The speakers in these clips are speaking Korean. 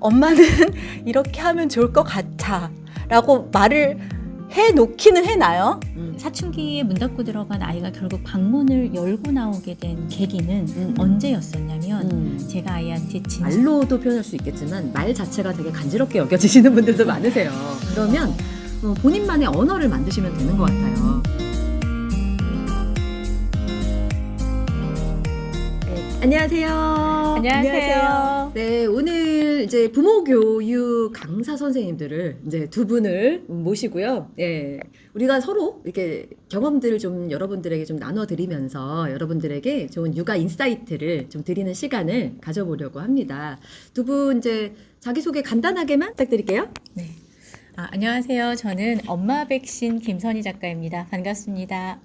엄마는 이렇게 하면 좋을 것 같아. 라고 말을 해 놓기는 해놔요. 사춘기에 문 닫고 들어간 아이가 결국 방문을 열고 나오게 된 계기는 음. 언제였었냐면 음. 제가 아이한테 진 말로도 표현할 수 있겠지만 말 자체가 되게 간지럽게 여겨지시는 분들도 많으세요. 그러면 어, 본인만의 언어를 만드시면 되는 것 같아요. 네, 안녕하세요. 안녕하세요. 네, 오늘 이제 부모 교육 강사 선생님들을 이제 두 분을 모시고요. 예. 우리가 서로 이렇게 경험들을 좀 여러분들에게 좀 나눠 드리면서 여러분들에게 좋은 육아 인사이트를 좀 드리는 시간을 가져보려고 합니다. 두 분 이제 자기 소개 간단하게만 부탁드릴게요. 네. 아, 안녕하세요. 저는 엄마 백신 김선희 작가입니다. 반갑습니다.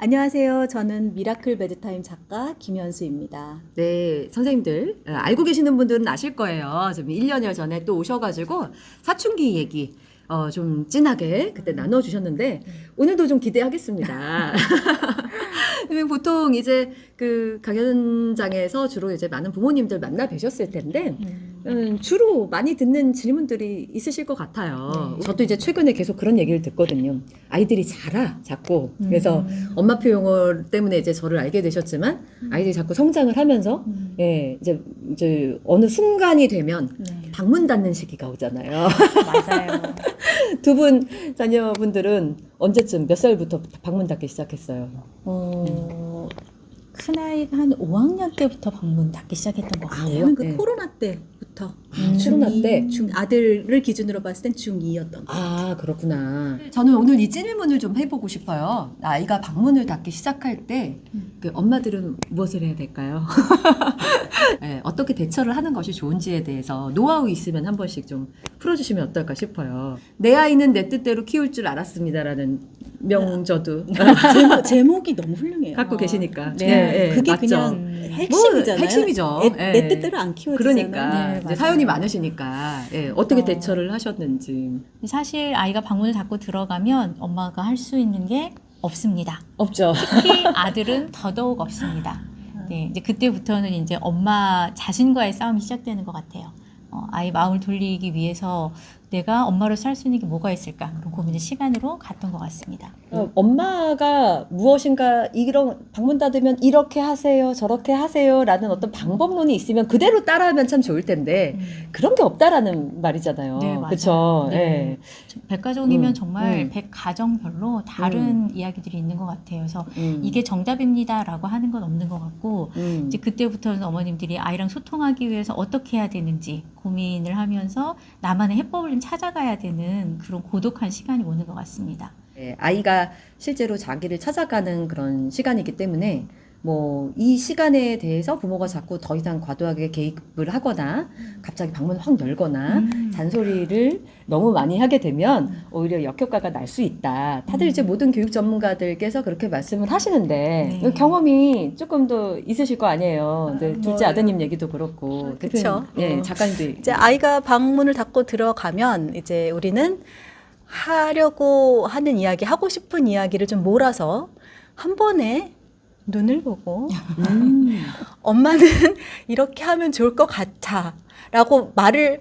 안녕하세요. 저는 미라클 베드타임 작가 김현수입니다. 네, 선생님들 어, 알고 계시는 분들은 아실 거예요. 좀 1년여 전에 또 오셔가지고 사춘기 얘기 어, 좀 진하게 그때 나눠주셨는데 오늘도 좀 기대하겠습니다. 보통 이제 그 강연장에서 주로 이제 많은 부모님들 만나 뵈셨을 텐데 음, 주로 많이 듣는 질문들이 있으실 것 같아요. 네. 저도 이제 최근에 계속 그런 얘기를 듣거든요. 아이들이 자라 자꾸 그래서 음. 엄마표 용어 때문에 이제 저를 알게 되셨지만 아이들이 자꾸 성장을 하면서 음. 예 이제 이제 어느 순간이 되면 네. 방문 닫는 시기가 오잖아요. 맞아요. 두 분 자녀분들은 언제쯤 몇 살부터 방문 닫기 시작했어요? 어, 큰아이가 한 5학년 때부터 방문 닫기 시작했던 것 같아요. 저는 그 네. 코로나 때부터 음. 코로나 때? 중 아들을 기준으로 봤을 땐 중2였던 거. 아 그렇구나. 저는 오늘 이 질문을 좀 해보고 싶어요. 아이가 방문을 닫기 시작할 때그 엄마들은 무엇을 해야 될까요? 네, 어떻게 대처를 하는 것이 좋은지에 대해서 노하우 있으면 한 번씩 좀 풀어주시면 어떨까 싶어요. 내 아이는 내 뜻대로 키울 줄 알았습니다라는 명저도 제목, 제목이 너무 훌륭해요. 갖고 계시니까. 네, 네, 그게 맞죠? 그냥 핵심이잖아요. 뭐, 핵심이죠. 애- 네. 내 뜻대로 안 키워지잖아요. 그러니까 네, 이제. 사연이 많으시니까 예, 어떻게 어. 대처를 하셨는지 사실 아이가 방문을 닫고 들어가면 엄마가 할 수 있는 게 없습니다. 없죠. 특히 아들은 더더욱 없습니다. 네, 이제 그때부터는 이제 엄마 자신과의 싸움이 시작되는 것 같아요. 어, 아이 마음을 돌리기 위해서 내가 엄마로 살 수 있는 게 뭐가 있을까 그런 고민을 시간으로 갔던 것 같습니다. 어, 엄마가 무엇인가 이런 방문 닫으면 이렇게 하세요, 저렇게 하세요라는 어떤 방법론이 있으면 그대로 따라하면 참 좋을 텐데 그런 게 없다라는 말이잖아요. 네, 맞아요. 그렇죠. 네. 백가족이면 음, 정말 음. 백 가정별로 다른 이야기들이 있는 것 같아요. 그래서 음. 이게 정답입니다라고 하는 건 없는 것 같고 음. 이제 그때부터는 어머님들이 아이랑 소통하기 위해서 어떻게 해야 되는지 고민을 하면서 나만의 해법을 좀 찾아가야 되는 그런 고독한 시간이 오는 것 같습니다. 네, 아이가 실제로 자기를 찾아가는 그런 시간이기 때문에 뭐 이 시간에 대해서 부모가 자꾸 더 이상 과도하게 개입을 하거나 갑자기 방문을 확 열거나 음. 잔소리를 너무 많이 하게 되면 오히려 역효과가 날 수 있다. 다들 이제 모든 교육 전문가들께서 그렇게 말씀을 하시는데 네. 경험이 조금 더 있으실 거 아니에요. 네, 아, 둘째 뭐, 아드님 얘기도 그렇고. 그쵸. 대표님, 예, 어. 작가님도 이제 아이가 방문을 닫고 들어가면 이제 우리는 하려고 하는 이야기, 하고 싶은 이야기를 좀 몰아서 한 번에 눈을 보고 음. 엄마는 이렇게 하면 좋을 것 같아. 라고 말을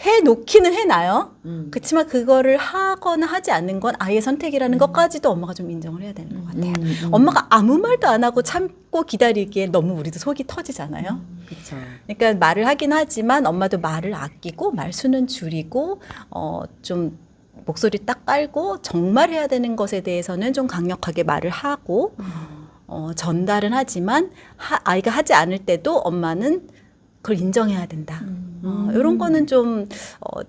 해 놓기는 해놔요. 음. 그렇지만 그거를 하거나 하지 않는 건 아이의 선택이라는 것까지도 엄마가 좀 인정을 해야 되는 것 같아요. 음, 음. 엄마가 아무 말도 안 하고 참고 기다리기에 너무 우리도 속이 터지잖아요. 그쵸. 그러니까 말을 하긴 하지만 엄마도 말을 아끼고 말수는 줄이고 어좀 목소리 딱 깔고 정말 해야 되는 것에 대해서는 좀 강력하게 말을 하고 어 전달은 하지만 하, 아이가 하지 않을 때도 엄마는 그걸 인정해야 된다. 어, 이런 거는 좀 어,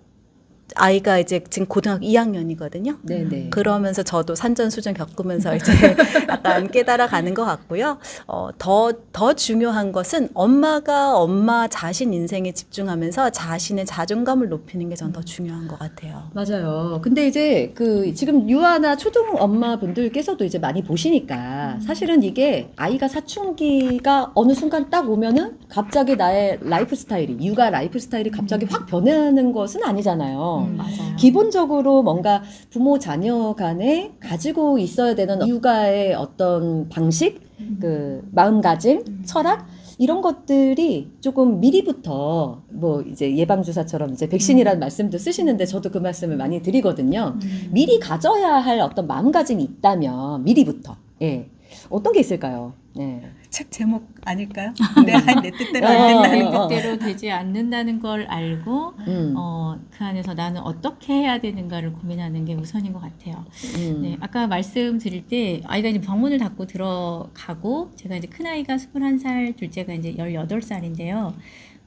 아이가 이제 지금 고등학교 2학년이거든요. 네네. 그러면서 저도 산전수전 겪으면서 이제 약간 깨달아가는 것 같고요. 어, 더, 더 중요한 것은 엄마가 엄마 자신 인생에 집중하면서 자신의 자존감을 높이는 게 전 더 중요한 것 같아요. 맞아요. 근데 이제 그 지금 유아나 초등 엄마분들께서도 이제 많이 음. 보시니까 사실은 이게 아이가 사춘기가 어느 순간 딱 오면은 갑자기 나의 라이프 스타일이 육아 라이프 스타일이 갑자기 확 변하는 것은 아니잖아요. 음, 맞아요. 기본적으로 뭔가 부모 자녀 간에 가지고 있어야 되는 육아의 어떤 방식, 그 마음가짐, 철학 이런 것들이 조금 미리부터 뭐 이제 예방 주사처럼 이제 백신이라는 말씀도 쓰시는데 저도 그 말씀을 많이 드리거든요. 미리 가져야 할 어떤 마음가짐이 있다면 미리부터 예 어떤 게 있을까요? 네. 책 제목 아닐까요? 내, 내 뜻대로 안 어, 된다는 어, 거. 어. 뜻대로 되지 않는다는 걸 알고 음, 어, 그 안에서 나는 어떻게 해야 되는가를 고민하는 게 우선인 것 같아요. 음. 네, 아까 말씀드릴 때 아이가 이제 병문을 닫고 들어가고 제가 이제 큰 아이가 21살, 둘째가 이제 18살인데요.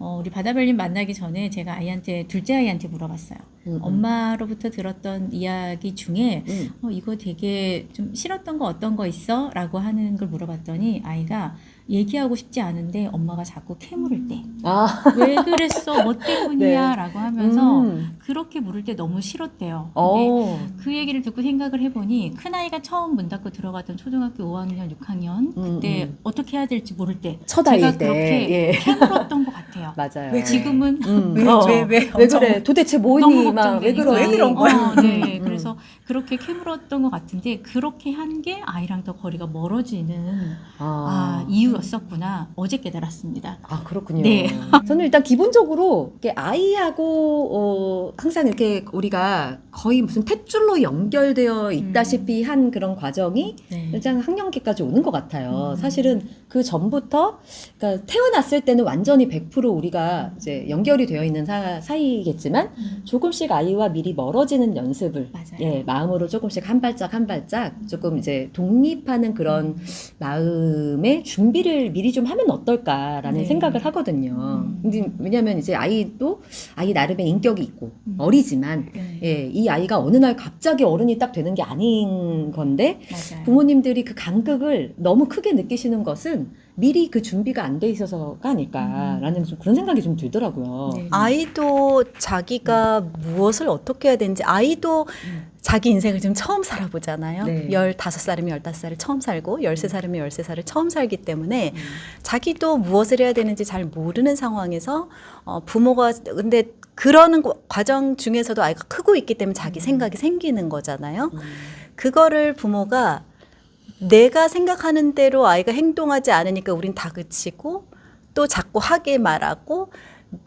어, 우리 바다별님 만나기 전에 제가 아이한테 둘째 아이한테 물어봤어요. 음, 음. 엄마로부터 들었던 이야기 중에 음. 어, 이거 되게 좀 싫었던 거 어떤 거 있어? 라고 하는 걸 물어봤더니 아이가 얘기하고 싶지 않은데 엄마가 자꾸 캐물을 때. 아, 왜 그랬어? 뭐 때문이야? 네. 라고 하면서 음. 그렇게 물을 때 너무 싫었대요. 근데 어. 그 얘기를 듣고 생각을 해보니 큰아이가 처음 문 닫고 들어갔던 초등학교 5학년, 6학년 그때 음, 음. 어떻게 해야 될지 모를 때 첫 제가 아이일 때, 그렇게 예. 캐물었던 것 같아요. 맞아요. 왜 지금은 음. 왜, 어. 왜, 왜, 왜 엄청- 그래? 도대체 뭐니? 너무 막 왜. 그러니? 왜 그런 거야? 어, 네. 음. 그래서 그렇게 캐물었던 것 같은데 그렇게 한 게 아이랑 더 거리가 멀어지는 아, 이유 였었구나 어제 깨달았습니다. 아 그렇군요. 네. 저는 일단 기본적으로 이렇게 아이하고 어, 항상 이렇게 우리가 거의 무슨 탯줄로 연결되어 있다시피 한 그런 과정이 네. 일단 학령기까지 오는 것 같아요. 음. 사실은 그 전부터 그러니까 태어났을 때는 완전히 100% 우리가 이제 연결이 되어 있는 사, 사이겠지만 음. 조금씩 아이와 미리 멀어지는 연습을 맞아요. 예, 마음으로 조금씩 한 발짝 한 발짝 조금 이제 독립하는 그런 마음의 준비를 미리 좀 하면 어떨까라는 네. 생각을 하거든요. 음. 근데 왜냐하면 이제 아이도 아이 나름의 인격이 있고 음. 어리지만 네. 예, 이 아이가 어느 날 갑자기 어른이 딱 되는 게 아닌 건데 맞아요. 부모님들이 그 간극을 너무 크게 느끼시는 것은 미리 그 준비가 안 돼 있어서가 아닐까라는 좀 그런 생각이 좀 들더라고요. 네. 아이도 자기가 무엇을 어떻게 해야 되는지 아이도 음. 자기 인생을 지금 처음 살아보잖아요. 네. 15살이면 15살을 처음 살고 13살이면 13살을 처음 살기 때문에 음. 자기도 무엇을 해야 되는지 잘 모르는 상황에서 어, 부모가 근데 그러는 고- 과정 중에서도 아이가 크고 있기 때문에 자기 생각이 생기는 거잖아요. 음. 그거를 부모가 내가 생각하는 대로 아이가 행동하지 않으니까 우린 다그치고 또 자꾸 하게 말하고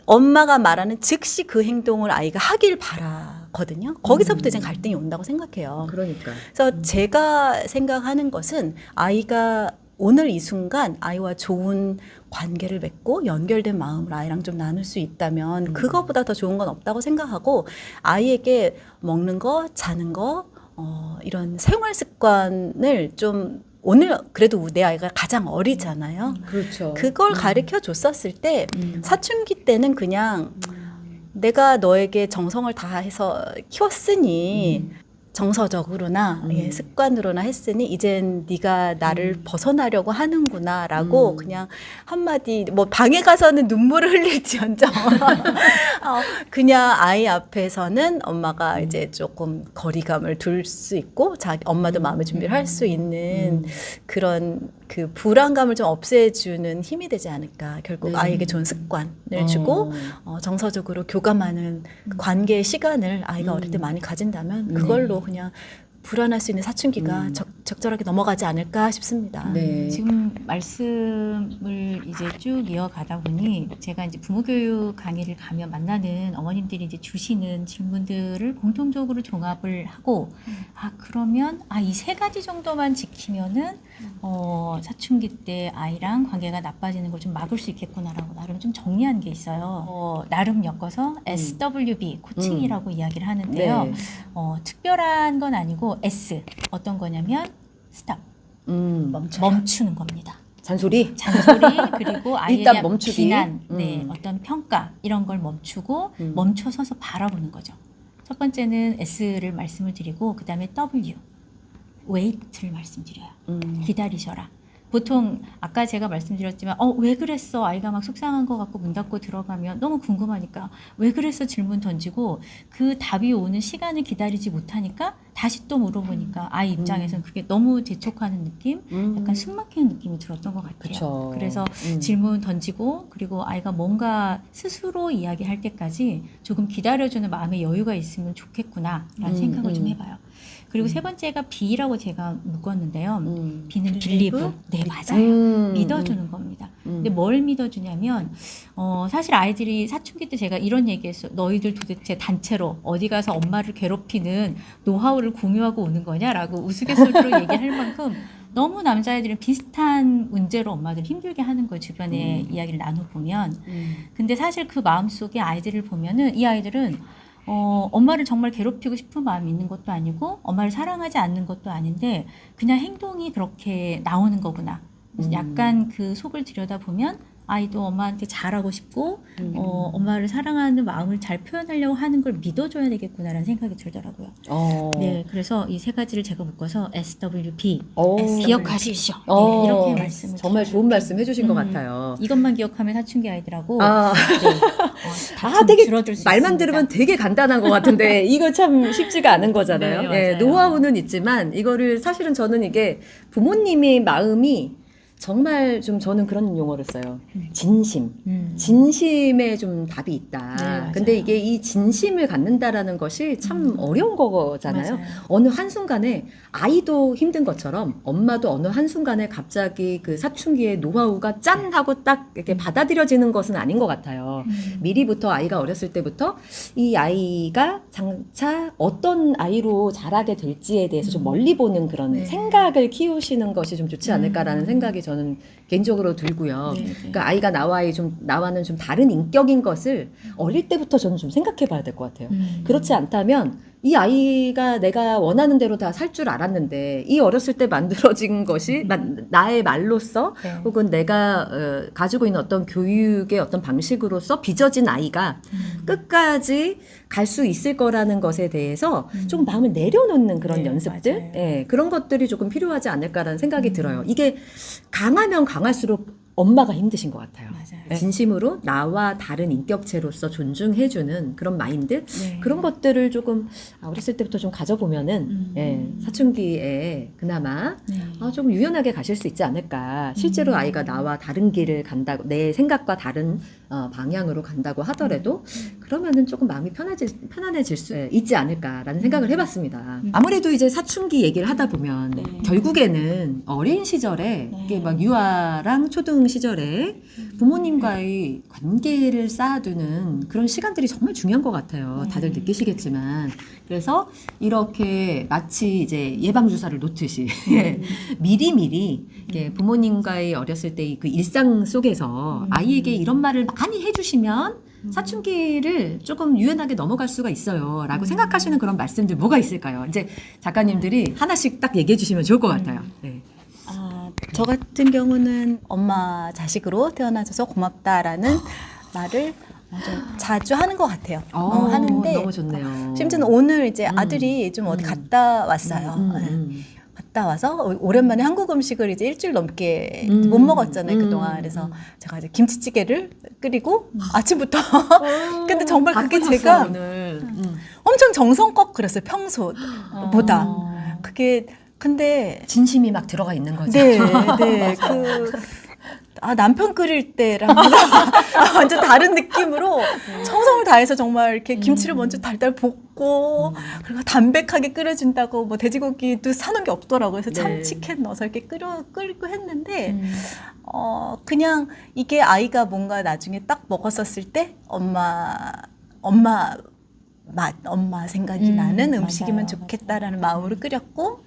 엄마가 말하는 즉시 그 행동을 아이가 하길 바라거든요. 거기서부터 이제 갈등이 온다고 생각해요. 그러니까. 그래서 제가 생각하는 것은 아이가 오늘 이 순간 아이와 좋은 관계를 맺고 연결된 마음을 아이랑 좀 나눌 수 있다면 음. 그거보다 더 좋은 건 없다고 생각하고 아이에게 먹는 거, 자는 거, 어, 이런 생활 습관을 좀 오늘 그래도 내 아이가 가장 어리잖아요. 그렇죠. 그걸 음. 가르쳐 줬었을 때 음. 사춘기 때는 그냥 내가 너에게 정성을 다해서 키웠으니 정서적으로나 음. 예, 습관으로나 했으니 이젠 네가 나를 벗어나려고 하는구나라고 음. 그냥 한마디 뭐 방에 가서는 눈물을 흘릴지언정 어, 그냥 아이 앞에서는 엄마가 음. 이제 조금 거리감을 둘 수 있고 자기 엄마도 마음의 준비를 할 수 있는 음. 그런 그 불안감을 좀 없애주는 힘이 되지 않을까 결국 네. 아이에게 좋은 습관을 어. 주고 어, 정서적으로 교감하는 그 관계의 시간을 아이가 음. 어릴 때 많이 가진다면 네. 그걸로 그냥 불안할 수 있는 사춘기가 음. 적, 적절하게 넘어가지 않을까 싶습니다. 네. 지금 말씀을 이제 쭉 이어가다 보니 제가 이제 부모 교육 강의를 가면 만나는 어머님들이 이제 주시는 질문들을 공통적으로 종합을 하고 아 그러면 아 이 세 가지 정도만 지키면은 어 사춘기 때 아이랑 관계가 나빠지는 걸 좀 막을 수 있겠구나라고 나름 좀 정리한 게 있어요. 어, 나름 엮어서 SWB 코칭이라고 이야기를 하는데요. 네. 어, 특별한 건 아니고 S 어떤 거냐면 스탑 음. 멈춰. 멈추는 겁니다. 잔소리. 잔소리 그리고 아이에 일단 대한 멈추기. 비난, 네, 음. 어떤 평가 이런 걸 멈추고 음. 멈춰서서 바라보는 거죠. 첫 번째는 S를 말씀을 드리고 그 다음에 W 웨이트를 말씀드려요. 음. 기다리셔라. 보통 아까 제가 말씀드렸지만 어 왜 그랬어 아이가 막 속상한 것 같고 문 닫고 들어가면 너무 궁금하니까 왜 그랬어 질문 던지고 그 답이 오는 시간을 기다리지 못하니까 다시 또 물어보니까 아이 입장에서는 그게 너무 재촉하는 느낌 음. 약간 숨막히는 느낌이 들었던 것 같아요. 그쵸. 그래서 음. 질문 던지고 그리고 아이가 뭔가 스스로 이야기할 때까지 조금 기다려주는 마음의 여유가 있으면 좋겠구나라는 음, 생각을 좀 음. 해봐요. 그리고 세 번째가 B라고 제가 묶었는데요. 음. B는? 빌리브. 네, 맞아요. 음. 믿어주는 겁니다. 근데 뭘 믿어주냐면 어, 사실 아이들이 사춘기 때 제가 이런 얘기했어. 너희들 도대체 단체로 어디 가서 엄마를 괴롭히는 노하우를 공유하고 오는 거냐라고 우스갯소리로 얘기할 만큼 너무 남자애들은 비슷한 문제로 엄마들 힘들게 하는 거 주변에 이야기를 나눠보면 근데 사실 그 마음 속에 아이들을 보면은 이 아이들은 어, 엄마를 정말 괴롭히고 싶은 마음이 있는 것도 아니고 엄마를 사랑하지 않는 것도 아닌데 그냥 행동이 그렇게 나오는 거구나. 그래서 음. 약간 그 속을 들여다보면 아이도 엄마한테 잘하고 싶고 어, 엄마를 사랑하는 마음을 잘 표현하려고 하는 걸 믿어줘야 되겠구나라는 생각이 들더라고요. 어. 네, 그래서 이 세 가지를 제가 묶어서 SWP 어. 기억하십시오. 어. 네, 이렇게 말씀을 정말. 좋은 말씀 해주신 것 음. 같아요. 이것만 기억하면 사춘기 아이들하고 아, 네, 어, 아 되게 줄어들 수 말만 있습니다. 들으면 되게 간단한 것 같은데 이거 참 쉽지가 않은 거잖아요. 네, 예, 맞아요. 노하우는 있지만 이거를 사실은 저는 이게 부모님의 마음이 정말 좀 저는 그런 용어를 써요. 진심. 음. 진심에 좀 답이 있다. 네. 근데 이게 이 진심을 갖는다라는 것이 참 어려운 거잖아요. 맞아요. 어느 한순간에 아이도 힘든 것처럼 엄마도 어느 한순간에 갑자기 그 사춘기의 노하우가 짠 하고 딱 이렇게 받아들여지는 것은 아닌 것 같아요. 음. 미리부터 아이가 어렸을 때부터 이 아이가 장차 어떤 아이로 자라게 될지에 대해서 좀 멀리 보는 그런 네. 생각을 키우시는 것이 좀 좋지 않을까라는 음. 생각이 저는 개인적으로 들고요. 네, 네. 그러니까 아이가 나와의 좀 나와는 좀 다른 인격인 것을 어릴 때부터 저는 좀 생각해 봐야 될 것 같아요. 음. 그렇지 않다면 이 아이가 내가 원하는 대로 다 살 줄 알았는데 이 어렸을 때 만들어진 것이 마- 나의 말로써 네. 혹은 내가 어, 가지고 있는 어떤 교육의 어떤 방식으로서 빚어진 아이가 음. 끝까지 갈 수 있을 거라는 것에 대해서 조금 마음을 내려놓는 그런 네, 연습들. 예, 그런 것들이 조금 필요하지 않을까라는 생각이 음. 들어요. 이게 강하면 강할수록 엄마가 힘드신 것 같아요. 맞아요. 네. 진심으로 나와 다른 인격체로서 존중해주는 그런 마인드 네. 그런 것들을 조금 아, 어렸을 때부터 좀 가져보면은 음. 예, 사춘기에 그나마 네. 아, 조금 유연하게 가실 수 있지 않을까. 실제로 음. 아이가 나와 다른 길을 간다고, 내 생각과 다른 어, 방향으로 간다고 하더라도, 음. 그러면은 조금 마음이 편해질, 편안해질 수 있지 않을까라는 음. 생각을 해봤습니다. 아무래도 이제 사춘기 얘기를 하다 보면, 네. 결국에는 어린 시절에, 네. 이게 막 유아랑 초등 시절에 음. 부모님과의 관계를 쌓아두는 그런 시간들이 정말 중요한 것 같아요. 네. 다들 느끼시겠지만. 그래서 이렇게 마치 이제 예방 주사를 놓듯이 음. 미리 미리 이렇게 부모님과의 어렸을 때그 일상 속에서 음. 아이에게 이런 말을 많이 해주시면 사춘기를 조금 유연하게 넘어갈 수가 있어요. 음. 라고 생각하시는 그런 말씀들 뭐가 있을까요? 이제 작가님들이 하나씩 딱 얘기해 주시면 좋을 것 같아요. 네. 아, 저 같은 경우는 엄마 자식으로 태어나줘서 고맙다라는 말을 좀 자주 하는 것 같아요. 어, 어, 하는데 너무 좋네요. 심지어는 오늘 이제 음. 아들이 좀 어디 음. 갔다 왔어요. 음, 네. 음. 갔다 와서 오- 오랜만에 한국 음식을 이제 일주일 넘게 음. 못 먹었잖아요 음. 그동안 그래서 제가 이제 김치찌개를 끓이고 아침부터 근데 정말 그게 제가. 음. 엄청 정성껏 그랬어요 평소보다 어. 그게 근데 진심이 막 들어가 있는 거죠. 네, 네. 그, 아, 남편 끓일 때랑 완전 다른 느낌으로 정성을 다해서 정말 이렇게 김치를 먼저 달달 볶고 그리고 담백하게 끓여준다고 뭐 돼지고기도 사놓은 게 없더라고요. 그래서 네. 참치캔 넣어서 이렇게 끓여, 끓이고 했는데 음. 어, 그냥 이게 아이가 뭔가 나중에 딱 먹었었을 때 엄마, 엄마 맛, 엄마 생각이 음, 나는 맞아요, 음식이면 좋겠다라는 마음으로 끓였고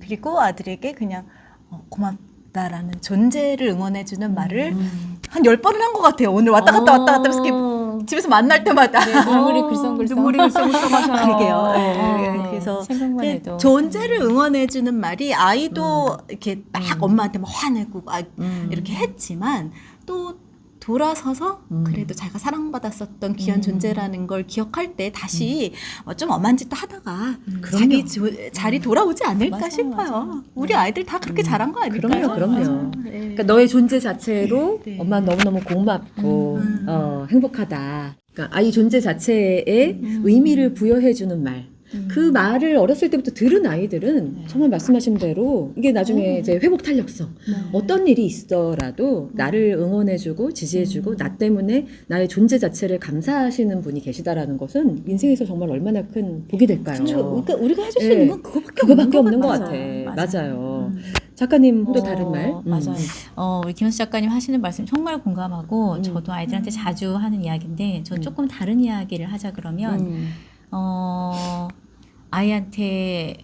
그리고 아들에게 그냥 어, 고맙 다라는 존재를 응원해주는 말을 음. 한열 번은 한 것 같아요. 오늘 왔다 갔다 왔다 갔다 해서 이렇게 어. 집에서 만날 때마다. 네, 눈물이 글썽글썽. 눈물이 글썽글썽하셔요. 그러게요. 네, 어, 그래서 생각만 그 해도 존재를 응원해주는 말이 아이도 이렇게 막 엄마한테 막 화내고 막 음. 이렇게 했지만 또 돌아서서 음. 그래도 자기가 사랑받았었던 귀한 음. 존재라는 걸 기억할 때 다시 어, 좀 엄한 짓도 하다가 그럼요. 자기 조, 자리 돌아오지 않을까 맞아요, 싶어요. 맞아요. 우리 아이들 다 그렇게 자란 거 아닐까요? 그럼요, 그럼요. 네. 그러니까 너의 존재 자체로 네. 엄마 너무너무 고맙고 음. 어, 행복하다. 그러니까 아이 존재 자체에 의미를 부여해주는 말. 그 말을 어렸을 때부터 들은 아이들은 정말 말씀하신 대로 이게 나중에 이제 회복 탄력성 어떤 일이 있더라도 나를 응원해주고 지지해주고 나 때문에 나의 존재 자체를 감사하시는 분이 계시다라는 것은 인생에서 정말 얼마나 큰 복이 될까요? 그렇죠. 그러니까 우리가 해줄 수 네. 있는 건 그거밖에, 그거밖에 없는 것. 같아. 맞아요. 작가님도 어, 다른 말. 음. 맞아요. 어, 우리 김현수 작가님 하시는 말씀 정말 공감하고 음. 저도 아이들한테 자주 하는 이야기인데 저 음. 조금 다른 이야기를 하자 그러면 음. 어, 아이한테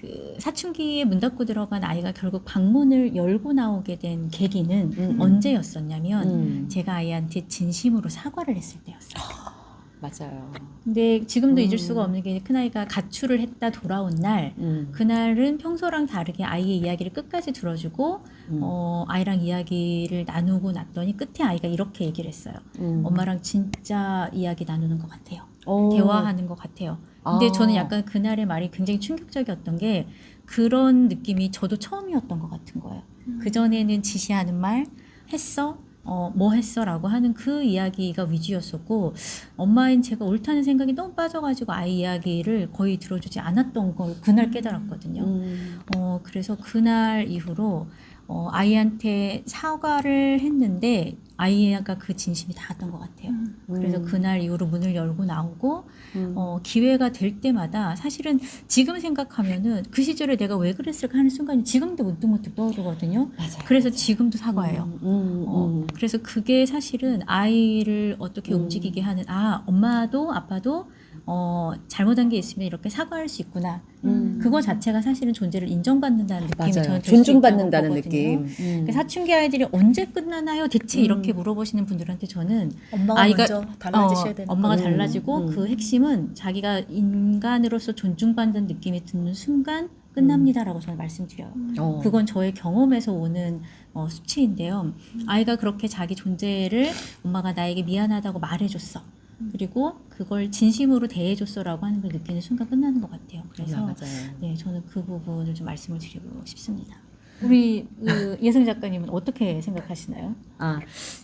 그 사춘기에 문 닫고 들어간 아이가 결국 방문을 열고 나오게 된 계기는 음. 언제였었냐면 음. 제가 아이한테 진심으로 사과를 했을 때였어요. 맞아요. 근데 지금도 잊을 음. 수가 없는 게 큰아이가 가출을 했다 돌아온 날 음. 그날은 평소랑 다르게 아이의 이야기를 끝까지 들어주고 음. 어, 아이랑 이야기를 나누고 났더니 끝에 아이가 이렇게 얘기를 했어요. 음. 엄마랑 진짜 이야기 나누는 것 같아요. 어. 대화하는 것 같아요. 근데 아. 저는 약간 그날의 말이 굉장히 충격적이었던 게 그런 느낌이 저도 처음이었던 것 같은 거예요. 그 전에는 지시하는 말 했어. 어, 뭐 했어? 라고 하는 그 이야기가 위주였었고, 엄마인 제가 옳다는 생각이 너무 빠져가지고 아이 이야기를 거의 들어주지 않았던 걸 그날 깨달았거든요. 음. 어, 그래서 그날 이후로 어, 아이한테 사과를 했는데 아이가 그 진심이 닿았던 것 같아요. 그래서 음. 그날 이후로 문을 열고 나오고 음. 어, 기회가 될 때마다 사실은 지금 생각하면은 그 시절에 내가 왜 그랬을까 하는 순간이 지금도 문득문득 떠오르거든요. 맞아요. 그래서 지금도 사과해요. 음, 음, 어, 음. 그래서 그게 사실은 아이를 어떻게 음. 움직이게 하는 아 엄마도 아빠도 어, 잘못한 게 있으면 이렇게 사과할 수 있구나. 음. 그거 자체가 사실은 존재를 인정받는다는 느낌이 맞아요. 저는 존중받는다는. 느낌. 음. 그러니까 사춘기 아이들이 언제 끝나나요? 대체 음. 이렇게 물어보시는 분들한테 저는 엄마가 아이가 달라지셔야 어, 되는 엄마가 거. 달라지고 음, 음. 그 핵심은 자기가 인간으로서 존중받는 느낌이 드는 순간 끝납니다라고 저는 말씀드려요. 어. 그건 저의 경험에서 오는 어, 수치인데요. 아이가 그렇게 자기 존재를 엄마가 나에게 미안하다고 말해줬어. 그리고 그걸 진심으로 대해줬어라고 하는 걸 느끼는 순간 끝나는 것 같아요. 그래서 맞아요. 네, 저는 그 부분을 좀 말씀을 드리고 싶습니다. 우리 그 예성 작가님은 어떻게 생각하시나요? 아,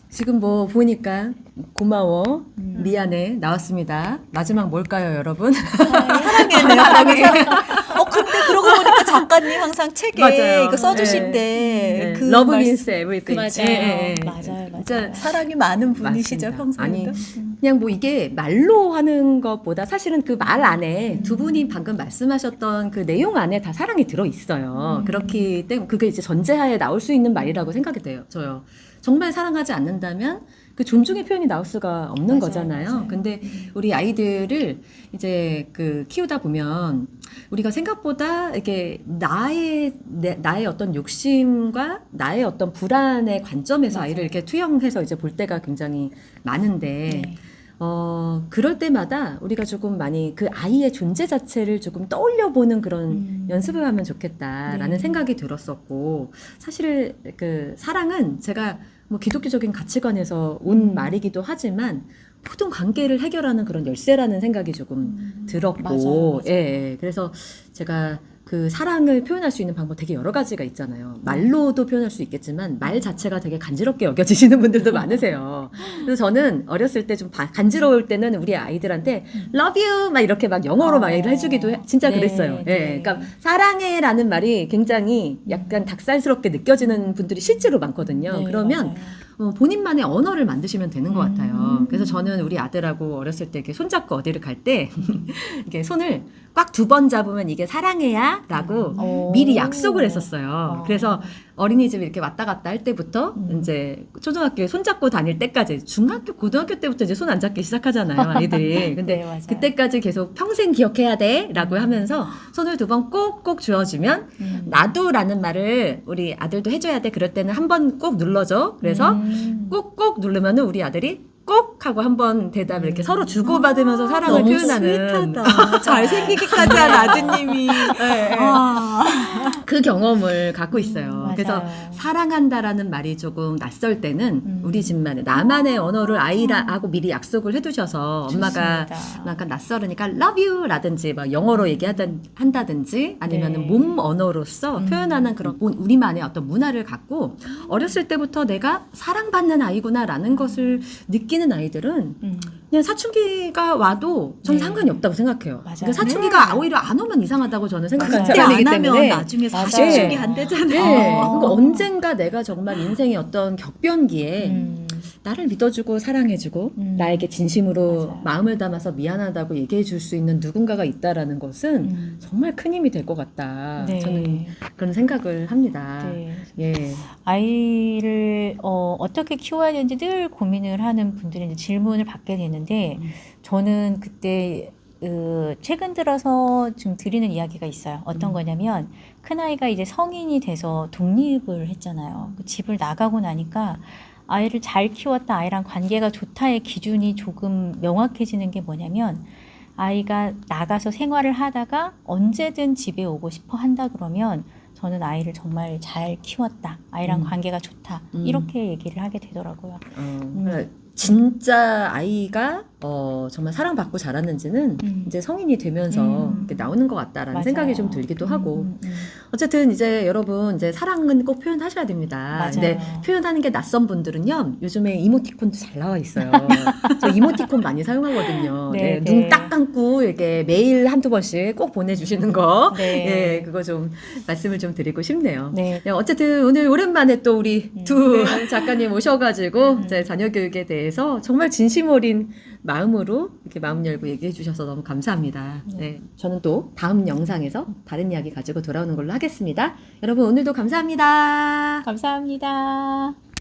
지금 뭐 보니까 고마워, 음. 미안해 나왔습니다. 마지막 뭘까요, 여러분? 사랑해네요. 사랑해. 어 근데 그러고 보니까 작가님 항상 책에 맞아요. 이거 써주실 네. 때그 Love 말씀- means everything. 맞아요. 예, 예, 예. 맞아요, 맞아요. 진짜 사랑이 많은 분이시죠 맞습니다. 평소에. 아니 그냥 뭐 이게 말로 하는 것보다 사실은 그 말 안에 음. 두 분이 방금 말씀하셨던 그 내용 안에 다 사랑이 들어 있어요. 음. 그렇기 때문에 그게 이제 전제하에 나올 수 있는 말이라고 생각이 돼요. 저요. 정말 사랑하지 않는다면 그 존중의 표현이 나올 수가 없는 맞아요, 거잖아요. 맞아요. 근데 우리 아이들을 이제 그 키우다 보면 우리가 생각보다 이렇게 나의 내- 나의 어떤 욕심과 나의 어떤 불안의 관점에서 맞아요. 아이를 이렇게 투영 해서 이제 볼 때가 굉장히 많은데 네. 어 그럴 때마다 우리가 조금 많이 그 아이의 존재 자체를 조금 떠올려 보는 그런 음. 연습을 하면 좋겠다라는 네. 생각이 들었었고 사실 그 사랑은 제가 뭐 기독교적인 가치관에서 온 음. 말이기도 하지만 모든 관계를 해결하는 그런 열쇠라는 생각이 조금 들었고 음. 맞아요, 맞아요. 예, 예. 그래서 제가 그 사랑을 표현할 수 있는 방법 되게 여러 가지가 있잖아요. 말로도 표현할 수 있겠지만 말 자체가 되게 간지럽게 여겨지시는 분들도 많으세요. 그래서 저는 어렸을 때 좀 간지러울 때는 우리 아이들한테 love you 막 이렇게 막 영어로 막 어. 얘기를 해주기도 해- 진짜 네, 그랬어요. 예, 네. 그러니까 사랑해라는 말이 굉장히 약간 닭살스럽게 느껴지는 분들이 실제로 많거든요. 네, 그러면 맞아요. 어, 본인만의 언어를 만드시면 되는 것 음. 같아요. 그래서 저는 우리 아들하고 어렸을 때 이렇게 손잡고 어디를 갈 때 이렇게 손을 꽉 두 번 잡으면 이게 사랑해야 라고 오. 미리 약속을 했었어요. 어. 그래서 어린이집 이렇게 왔다 갔다 할 때부터 음. 이제 초등학교에 손잡고 다닐 때까지 중학교 고등학교 때부터 이제 손 안 잡기 시작하잖아요, 아이들이. 근데 네. 그때까지 계속 평생 기억해야 돼 라고 하면서 손을 두 번 꼭꼭 쥐어주면 음. 나도 라는 말을 우리 아들도 해줘야 돼. 그럴 때는 한 번 꼭 눌러줘. 그래서 음. 꾹꾹 누르면은 우리 아들이 꼭 하고 한번 대답을 이렇게 서로 주고받으면서 사랑을 너무 표현하는 스윗하다. 잘생기기까지 한 아드님이. 아. 그 경험을 갖고 있어요. 음, 맞아요. 그래서 사랑한다라는 말이 조금 낯설 때는 음. 우리 집만의 나만의 언어를 아이라하고 미리 약속을 해두셔서 엄마가 좋습니다. 약간 낯설으니까 love you라든지 막 영어로 얘기하든 한다든지 아니면은 네. 몸 언어로서 음. 표현하는 그런 본- 우리만의 어떤 문화를 갖고 어렸을 때부터 내가 사랑받는 아이구나라는 것을 느끼 는 아이들은 음. 그냥 사춘기가 와도 전 네. 상관이 없다고 생각해요. 맞아요. 그러니까 사춘기가 오히려 안 오면 이상하다고 저는 맞아요. 그때 안 하면 때문에 나중에 맞아요. 사춘기 안 되잖아요. 네. 어. 그러니까 언젠가 내가 정말 인생의 어떤 격변기에 음. 나를 믿어주고 사랑해주고 음. 나에게 진심으로 맞아요. 마음을 담아서 미안하다고 얘기해줄 수 있는 누군가가 있다라는 것은 음. 정말 큰 힘이 될 것 같다. 네. 저는 그런 생각을 합니다. 네. 예. 아이를 어, 어떻게 키워야 되는지 늘 고민을 하는 분들이 이제 질문을 받게 되는데 음. 저는 그때 그 최근 들어서 좀 드리는 이야기가 있어요. 어떤 음. 거냐면 큰 아이가 이제 성인이 돼서 독립을 했잖아요. 그 집을 나가고 나니까 아이를 잘 키웠다, 아이랑 관계가 좋다의 기준이 조금 명확해지는 게 뭐냐면 아이가 나가서 생활을 하다가 언제든 집에 오고 싶어 한다 그러면 저는 아이를 정말 잘 키웠다, 아이랑 음. 관계가 좋다 음. 이렇게 얘기를 하게 되더라고요. 어, 그러니까 진짜 아이가 어, 정말 사랑받고 자랐는지는 음. 이제 성인이 되면서 음. 나오는 것 같다라는 맞아요. 생각이 좀 들기도 하고 음, 음, 음. 어쨌든 이제 여러분 이제 사랑은 꼭 표현하셔야 됩니다. 맞아요. 근데 표현하는 게 낯선 분들은요 요즘에 이모티콘도 잘 나와 있어요. 저 이모티콘 많이 사용하거든요. 네, 네, 네. 눈 딱 감고 이렇게 매일 한두 번씩 꼭 보내주시는 거. 네. 예, 그거 좀 말씀을 좀 드리고 싶네요. 네. 네, 어쨌든 오늘 오랜만에 또 우리 음. 두 작가님 오셔가지고 음. 이제 자녀 교육에 대해서 정말 진심 어린 마음으로 이렇게 마음 열고 얘기해 주셔서 너무 감사합니다. 네, 저는 또 다음 영상에서 다른 이야기 가지고 돌아오는 걸로 하겠습니다. 여러분 오늘도 감사합니다. 감사합니다.